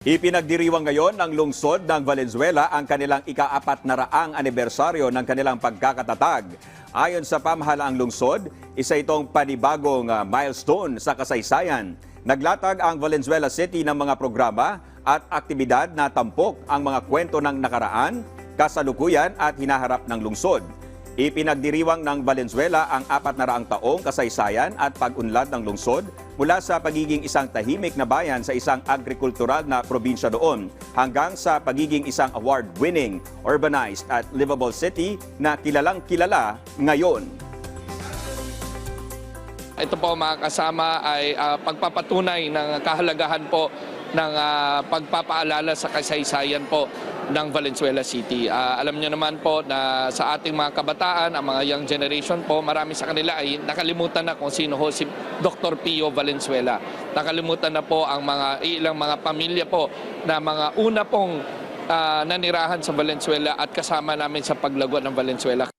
Ipinagdiriwang ngayon ng lungsod ng Valenzuela ang kanilang ikaapat na raang anibersaryo ng kanilang pagkakatatag. Ayon sa pamahalaang lungsod, isa itong panibagong ah, milestone sa kasaysayan. Naglatag ang Valenzuela City ng mga programa at aktibidad na tampok ang mga kwento ng nakaraan, kasalukuyan at hinaharap ng lungsod. Ipinagdiriwang ng Valenzuela ang apat na raang taong kasaysayan at pag-unlad ng lungsod mula sa pagiging isang tahimik na bayan sa isang agrikultural na probinsya doon hanggang sa pagiging isang award-winning, urbanized at livable city na kilalang kilala ngayon. Ito po mga kasama ay ah, pagpapatunay ng kahalagahan po ng ah, pagpapaalala sa kasaysayan po ng Valenzuela City. Ah, alam niyo naman po na sa ating mga kabataan, ang mga young generation po, marami sa kanila ay nakalimutan na kung sino ho si Dr. Pio Valenzuela. Nakalimutan na po ang mga ilang mga pamilya po na mga una pong ah, nanirahan sa Valenzuela at kasama namin sa paglago ng Valenzuela.